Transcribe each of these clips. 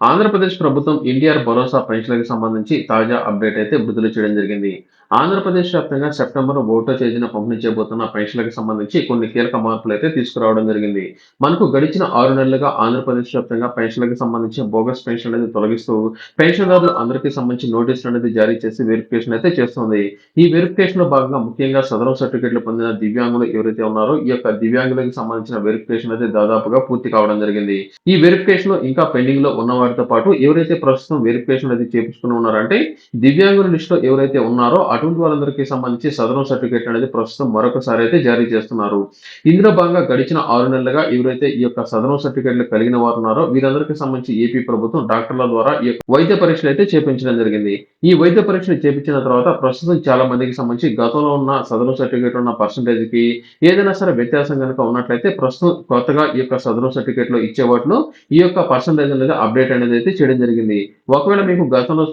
ఆంధ్రప్రదేశ్ ప్రభుత్వం ఎన్టీఆర్ భరోసా పెన్షన్లకు సంబంధించి తాజా అప్డేట్ అయితే విడుదల చేయడం జరిగింది. ఆంధ్రప్రదేశ్ వ్యాప్తంగా సెప్టెంబర్ ఒకటో తేదీన పంపిణీ చేయబోతున్న పెన్షన్లకు సంబంధించి కొన్ని కీలక మార్పులు అయితే తీసుకురావడం జరిగింది. మనకు గడిచిన ఆరు నెలలుగా ఆంధ్రప్రదేశ్ వ్యాప్తంగా పెన్షన్లకు సంబంధించి బోగస్ పెన్షన్ అనేది తొలగిస్తూ పెన్షన్దారులు అందరికీ సంబంధించి నోటీసులు అనేది జారీ చేసి వెరిఫికేషన్ అయితే చేస్తుంది. ఈ వెరిఫికేషన్లో భాగంగా ముఖ్యంగా సదరం సర్టిఫికెట్లు పొందిన దివ్యాంగులు ఎవరైతే ఉన్నారో ఈ యొక్క దివ్యాంగులకు సంబంధించిన వెరిఫికేషన్ అయితే దాదాపుగా పూర్తి కావడం జరిగింది. ఈ వెరిఫికేషన్లో ఇంకా పెండింగ్లో ఉన్న వారితో పాటు ఎవరైతే ప్రస్తుతం వెరిఫికేషన్ అది చేపించుకుని ఉన్నారంటే దివ్యాంగుల లిస్ట్లో ఎవరైతే ఉన్నారో అటువంటి వాళ్ళందరికీ సంబంధించి సదరం సర్టిఫికేట్ అనేది ప్రస్తుతం మరొకసారి అయితే జారీ చేస్తున్నారు. ఇందులో భాగంగా గడిచిన ఆరు నెలలుగా ఎవరైతే ఈ యొక్క సదరం సర్టిఫికేట్లు కలిగిన వారు ఉన్నారో వీరందరికీ సంబంధించి ఏపీ ప్రభుత్వం డాక్టర్ల ద్వారా ఈ వైద్య పరీక్షలు అయితే చేపించడం జరిగింది. ఈ వైద్య పరీక్షలు చేపించిన తర్వాత ప్రస్తుతం చాలా మందికి సంబంధించి గతంలో ఉన్న సదరం సర్టిఫికేట్ ఉన్న పర్సంటేజ్కి ఏదైనా సరే వ్యత్యాసం కనుక ఉన్నట్లయితే ప్రస్తుతం కొత్తగా ఈ యొక్క సదరం సర్టిఫికేట్లో ఇచ్చే వాటిలో ఈ యొక్క పర్సంటేజ్ అనేది అప్డేట్ అనేది అయితే చేయడం జరిగింది. ఒకవేళ మీకు గతంలో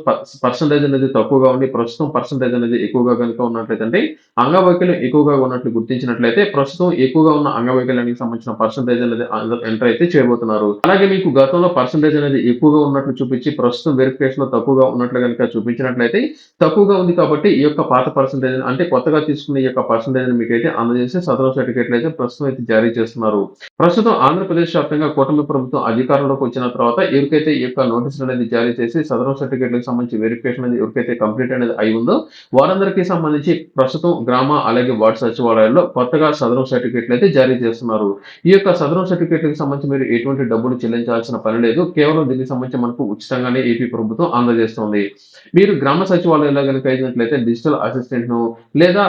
పర్సంటేజ్ అనేది తక్కువగా ఉండి ప్రస్తుతం పర్సంటేజ్ అనేది ఎక్కువగా కనుక ఉన్నట్లయితే అంగవైకల్యం ఎక్కువగా ఉన్నట్లు గుర్తించినట్లయితే ప్రస్తుతం ఎక్కువగా ఉన్న అంగవైకల్యానికి సంబంధించిన పర్సంటేజ్ అనేది ఎంటర్ అయితే చేయబోతున్నారు. అలాగే మీకు గతంలో పర్సంటేజ్ అనేది ఎక్కువగా ఉన్నట్లు చూపించి ప్రస్తుతం వెరిఫికేషన్లో తక్కువగా ఉన్నట్లు కనుక చూపించినట్లయితే తక్కువగా ఉంది కాబట్టి ఈ యొక్క పాత పర్సంటేజ్ అంటే కొత్తగా తీసుకున్న ఈ యొక్క పర్సంటేజ్ మీకు అయితే అందజేసి సదరం సర్టిఫికేట్లు అయితే ప్రస్తుతం అయితే జారీ చేస్తున్నారు. ప్రస్తుతం ఆంధ్రప్రదేశ్ వ్యాప్తంగా కూటమి ప్రభుత్వం అధికారంలోకి వచ్చిన తర్వాత ఎవరికైతే ఈ యొక్క నోటీసులు అనేది జారీ చేసి సదరం సర్టిఫికేట్లకు సంబంధించి వెరిఫికేషన్ అనేది ఎవరికైతే కంప్లీట్ అనేది అయి ఉందో వారందరికీ సంబంధించి ప్రస్తుతం గ్రామ అలాగే వార్డు సచివాలయాల్లో కొత్తగా సదరం సర్టిఫికేట్లు అయితే జారీ చేస్తున్నారు. ఈ యొక్క సదరం సర్టిఫికేట్లకు సంబంధించి మీరు ఎటువంటి డబ్బులు చెల్లించాల్సిన పని లేదు. కేవలం దీనికి సంబంధించి మనకు ఉచితంగానే ఏపీ ప్రభుత్వం అందజేస్తుంది. మీరు గ్రామ సచివాలయంలో కనుక అయినట్లయితే డిజిటల్ అసిస్టెంట్ను లేదా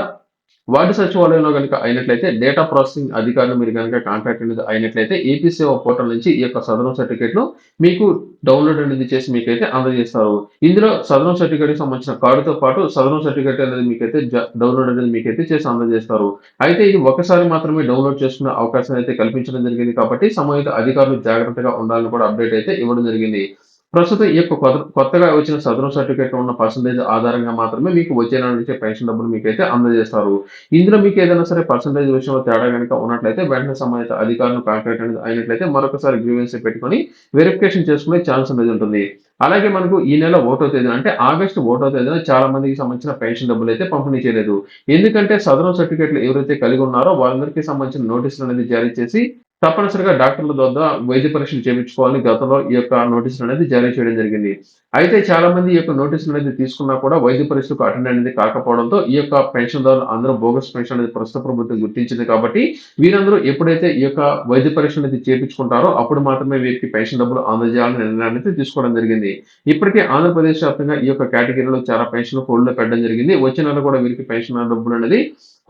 వాటి సచివాలయంలో కనుక అయినట్లయితే డేటా ప్రాసెసింగ్ అధికారులు మీరు కనుక కాంటాక్ట్ అనేది అయినట్లయితే ఏపీ సేవ పోర్టల్ నుంచి ఈ యొక్క సదరం సర్టిఫికేట్ను మీకు డౌన్లోడ్ అనేది చేసి మీకైతే అందజేస్తారు. ఇందులో సదరం సర్టిఫికేట్కి సంబంధించిన కార్డుతో పాటు సదరం సర్టిఫికేట్ అనేది మీకైతే డౌన్లోడ్ అనేది మీకైతే చేసి అందజేస్తారు. అయితే ఇది ఒకసారి మాత్రమే డౌన్లోడ్ చేసుకునే అవకాశం అయితే కల్పించడం జరిగింది కాబట్టి సంబంధిత అధికారులు జాగ్రత్తగా ఉండాలని కూడా అప్డేట్ అయితే ఇవ్వడం జరిగింది. ప్రస్తుతం ఈ యొక్క కొత్తగా వచ్చిన సదరం సర్టిఫికేట్ ఉన్న పర్సంటేజ్ ఆధారంగా మాత్రమే మీకు వచ్చే నెల నుంచి పెన్షన్ డబ్బులు మీకు అయితే అందజేస్తారు. ఇందులో మీకు ఏదైనా సరే పర్సంటేజ్ విషయంలో తేడా కనుక ఉన్నట్లయితే వెంటనే సంబంధిత అధికారులు కాంటాక్ట్ అనేది అయినట్లయితే మరొకసారి గ్రీవెన్స్ పెట్టుకొని వెరిఫికేషన్ చేసుకునే ఛాన్స్ అనేది ఉంటుంది. అలాగే మనకు ఈ నెల ఓటో తేదీన అంటే ఆగస్టు ఓటో తేదీన చాలా మందికి సంబంధించిన పెన్షన్ డబ్బులు అయితే పంపిణీ చేయలేదు. ఎందుకంటే సదరం సర్టిఫికేట్లు ఎవరైతే కలిగి ఉన్నారో వాళ్ళందరికీ సంబంధించిన నోటీసులు అనేది జారీ చేసి తప్పనిసరిగా డాక్టర్ల ద్వారా వైద్య పరీక్షలు చేయించుకోవాలని గతంలో ఈ యొక్క నోటీసులు అనేది జారీ చేయడం జరిగింది. అయితే చాలా మంది ఈ యొక్క నోటీసులు అనేది తీసుకున్నా కూడా వైద్య పరీక్షలకు అటెండ్ అనేది కాకపోవడంతో ఈ యొక్క పెన్షన్దారులు అందరూ బోగస్ పెన్షన్ అనేది ప్రస్తుత ప్రభుత్వం గుర్తించింది కాబట్టి వీరందరూ ఎప్పుడైతే ఈ యొక్క వైద్య పరీక్ష అనేది చేయించుకుంటారో అప్పుడు మాత్రమే వీరికి పెన్షన్ డబ్బులు అందజేయాలని నిర్ణయాన్ని తీసుకోవడం జరిగింది. ఇప్పటికే ఆంధ్రప్రదేశ్ వ్యాప్తంగా ఈ యొక్క కేటగిరీలో చాలా పెన్షన్ హోల్డ్లో పెట్టడం జరిగింది. వచ్చే నెల కూడా వీరికి పెన్షన్ డబ్బులు అనేది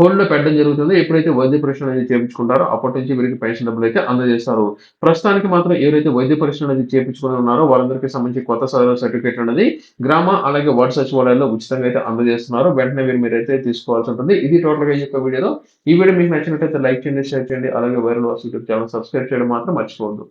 హోల్డ్లో పెట్టడం జరుగుతుంది. ఎప్పుడైతే వైద్య పరీక్ష అనేది చేయించుకుంటారో అప్పటి నుంచి వీరికి పెన్షన్ డబ్బులు అయితే అందజేస్తారు. ప్రస్తుతానికి మాత్రం ఎవరైతే వైద్య పరీక్షలు అనేది చేయించుకుని ఉన్నారో వాళ్ళందరికీ సంబంధించి కొత్త సర్టిఫికేట్ అనేది గ్రామ అలాగే వార్డు సచివాలయాల్లో ఉచితంగా అయితే అందజేస్తున్నారు. వెంటనే మీరు మీరైతే తీసుకోవాల్సి ఉంటుంది. ఇది టోటల్గా ఈ యొక్క వీడియోలో. ఈ వీడియో మీకు నచ్చినట్లయితే లైక్ చేయండి షేర్ చేయండి. అలాగే వైరల్ వాస్ యూట్యూబ్ ఛానల్ సబ్స్క్రైబ్ చేయడం మాత్రం మర్చిపోవద్దు.